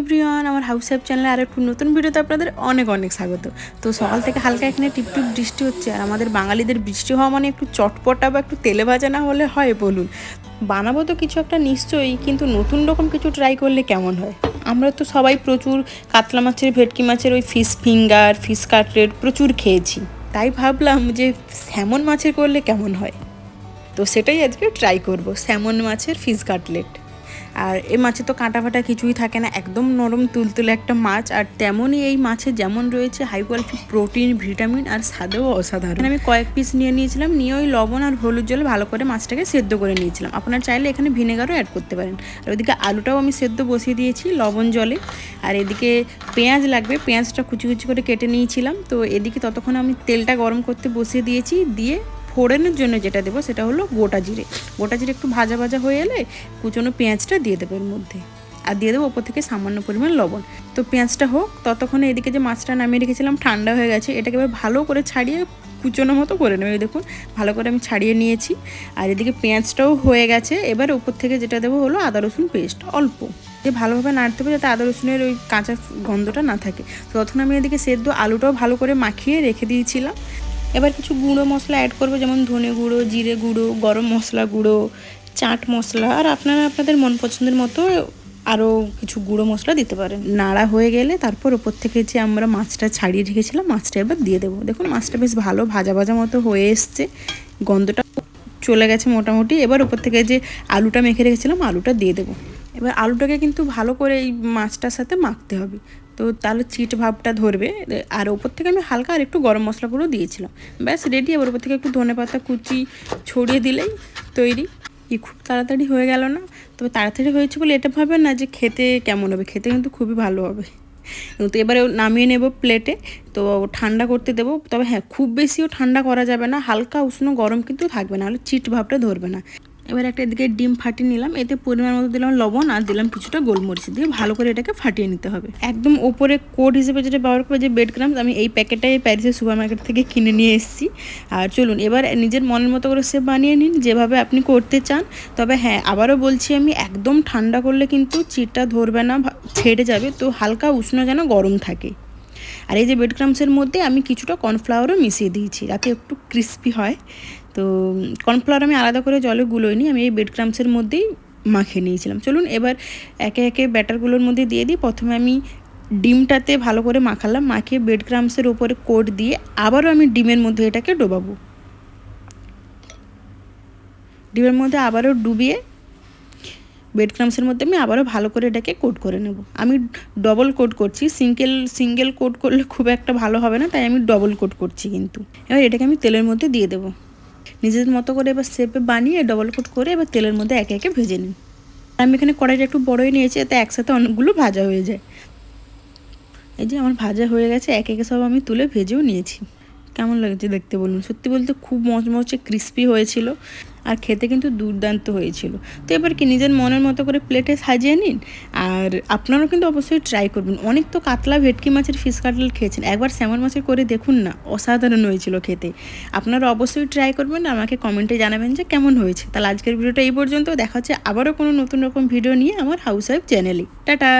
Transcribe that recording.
Everyone, আমার house help চ্যানেলে আর একটু নতুন ভিডিওতে আপনাদের অনেক অনেক স্বাগত। তো সকাল থেকে হালকা এখানে টিপটিপ বৃষ্টি হচ্ছে, আর আমাদের বাঙালিদের বৃষ্টি হওয়া মানে একটু চটপটা বা একটু তেলে ভাজা না হলে হয় বলুন। বানাবো তো কিছু একটা নিশ্চয়ই, কিন্তু নতুন রকম কিছু ট্রাই করলে কেমন হয়? আমরা তো সবাই প্রচুর কাতলা মাছের, ভেটকি মাছের, ওই ফিশ ফিঙ্গার ফিশ কাটলেট প্রচুর খেয়েছি। তাই ভাবলাম যে স্যামন মাছের করলে কেমন হয়? তো সেটাই আজকে ট্রাই করব, স্যামন মাছের ফিশ কাটলেট আর এই মাছে তো কাঁটা ফাটা কিছুই থাকে না, একদম নরম তুলতুলে একটা মাছ, আর তেমনই এই মাছে যেমন রয়েছে হাই কোয়ালিটি প্রোটিন ভিটামিন আর স্বাদেও অসাধারণ। আমি কয়েক পিস নিয়ে নিয়েছিলাম, নিয়ে ওই লবণ আর হলুদ জলে ভালো করে মাছটাকে সেদ্ধ করে নিয়েছিলাম। আপনারা চাইলে এখানে ভিনেগারও অ্যাড করতে পারেন। আর ওইদিকে আলুটাও আমি সেদ্ধ বসিয়ে দিয়েছি লবণ জলে। আর এদিকে পেঁয়াজ লাগবে, পেঁয়াজটা কুচি কুচি করে কেটে নিয়েছিলাম। তো এদিকে ততক্ষণ আমি তেলটা গরম করতে বসিয়ে দিয়েছি, দিয়ে ফোড়নের জন্য যেটা দেবো সেটা হলো গোটা জিরে। গোটা জিরে একটু ভাজা ভাজা হয়ে এলে কুচনো পেঁয়াজটা দিয়ে দেবো এর মধ্যে। আর দিয়ে দেবো ওপর থেকে সামান্য পরিমাণ লবণ। তো পেঁয়াজটা হোক, ততক্ষণে এদিকে যে মাছটা নামিয়ে রেখেছিলাম ঠান্ডা হয়ে গেছে, এটাকে এবার ভালো করে ছাড়িয়ে কুচনো মতো করে নেবে। দেখুন, ভালো করে আমি ছাড়িয়ে নিয়েছি। আর এদিকে পেঁয়াজটাও হয়ে গেছে। এবার উপর থেকে যেটা দেবো হলো আদা, রসুন পেস্ট, অল্প। দিয়ে ভালোভাবে নাড়তে হবে যাতে আদা, রসুনের ওই কাঁচা গন্ধটা না থাকে। তো তখন আমি এদিকে সেদ্ধ আলুটাও ভালো করে মাখিয়ে রেখে দিয়েছিলাম। এবার কিছু গুঁড়ো মশলা অ্যাড করব, যেমন ধনে গুঁড়ো, জিরে গুঁড়ো, গরম মশলা গুঁড়ো, চাট মশলা, আর আপনারা আপনাদের মন পছন্দের মতো আরও কিছু গুঁড়ো মশলা দিতে পারেন। নাড়া হয়ে গেলে তারপর ওপর থেকে যে আমরা মাছটা ছাড়িয়ে রেখেছিলাম, মাছটা এবার দিয়ে দেবো। দেখুন, মাছটা বেশ ভালো ভাজা ভাজা মতো হয়ে এসছে। গন্ধটা চলে গেছে মোটামুটি। এবার ওপর থেকে যে আলুটা মেখে রেখেছিলাম, আলুটা দিয়ে দেবো। এবার আলুটাকে কিন্তু ভালো করে এই মাছটার সাথে মাখতে হবে। তো তাহলে চিট ভাবটা ধরবে আর ওপর থেকে আমি হালকা আর একটু গরম মশলা গুঁড়ো দিয়েছিলাম। ব্যাস রেডি এবার ওপর থেকে একটু ধনে পাতা, কুচি ছড়িয়ে দিলেই তৈরি। কি খুব তাড়াতাড়ি হয়ে গেল না, তবে তাড়াতাড়ি হয়েছে বলে এটা ভাবেন না যে খেতে কেমন হবে, খেতে কিন্তু খুবই ভালো হবে। তো এবারে নামিয়ে নেব প্লেটে তো ঠান্ডা করতে দেবো, তবে হ্যাঁ খুব বেশিও ঠান্ডা করা যাবে না, হালকা, উষ্ণ, গরম কিন্তু থাকবে না হলে চিট ভাবটা ধরবে না। এবার একটা এদিকে ডিম ফাটিয়ে নিলাম। এতে পরিমাণ মতো দিলাম লবণ আর দিলাম কিছুটা গোলমরিচ দিয়ে ভালো করে এটাকে ফাটিয়ে নিতে হবে। একদম ওপরে কোড হিসেবে যেটা ব্যবহার করে যে বেড গ্রামস আমি এই প্যাকেটটাই প্যারিসের সুপার মার্কেট থেকে কিনে নিয়ে এসেছি। আর চলুন, এবার নিজের মনের মতো করে সে বানিয়ে নিন, যেভাবে আপনি করতে চান। তবে হ্যাঁ আবারও বলছি আমি, একদম ঠান্ডা করলে কিন্তু চিটটা ধরবে না ছেড়ে যাবে, তো হালকা উষ্ণ যেন গরম থাকে। আর এই যে বেড ক্রামসের মধ্যে আমি কিছুটা কর্নফ্লাওয়ারও মিশিয়ে দিয়েছি, যাতে একটু ক্রিস্পি হয়। তো কর্নফ্লাওয়ার আমি আলাদা করে জলে গুলোইনি, আমি এই বেড ক্রামসের মধ্যেই মাখিয়ে নিয়েছিলাম। চলুন এবার একে একে ব্যাটারগুলোর মধ্যে দিয়ে দিই। প্রথমে আমি ডিমটাতে ভালো করে মাখালাম, মাখিয়ে বেড ক্রামসের ওপরে কোট দিয়ে আবারও আমি ডিমের মধ্যে এটাকে ডোবাবো। ডিমের মধ্যে আবারও ডুবিয়ে বেড ক্রামসের মধ্যে আমি আবারও ভালো করে এটাকে কোট করে নেব। আমি ডবল কোট করছি, সিঙ্গেল সিঙ্গেল কোট করলে খুব একটা ভালো হবে না, তাই আমি ডবল কোট করছি কিন্তু। এবার এটাকে আমি তেলের মধ্যে দিয়ে দেবো। নিজেদের মতো করে এবার শেপে বানিয়ে ডবল কোট করে এবার তেলের মধ্যে একে একে ভেজে নিন আমি এখানে কড়াইটা একটু বড়ই নিয়েছি, এতে একসাথে অনেকগুলো ভাজা হয়ে যায়। এই যে আমার ভাজা হয়ে গেছে, একে একে সব আমি তুলে ভেজেও নিয়েছি। কেমন লাগছে দেখতে বলুন? সত্যি বলতে খুব মচমচে ক্রিস্পি হয়েছিল আর খেতে কিন্তু দুর্দান্ত হয়েছিল। তো এবার কি নিজের মনের মতো করে প্লেটে সাজিয়ে নিন আর আপনারাও কিন্তু অবশ্যই ট্রাই করবেন। অনেক তো কাতলা ভেটকি মাছের ফিস কাটলেট খেয়েছেন। একবার স্যামন মাছের করে দেখুন না, অসাধারণ হয়েছিল খেতে। আপনারা অবশ্যই ট্রাই করবেন, আমাকে কমেন্টে জানাবেন যে কেমন হয়েছে। তাহলে আজকের ভিডিওটা এই পর্যন্ত, দেখা হচ্ছে আবারও কোনো নতুন রকম ভিডিও নিয়ে আমার হাউস ওয়াইফ চ্যানেলে টাটা!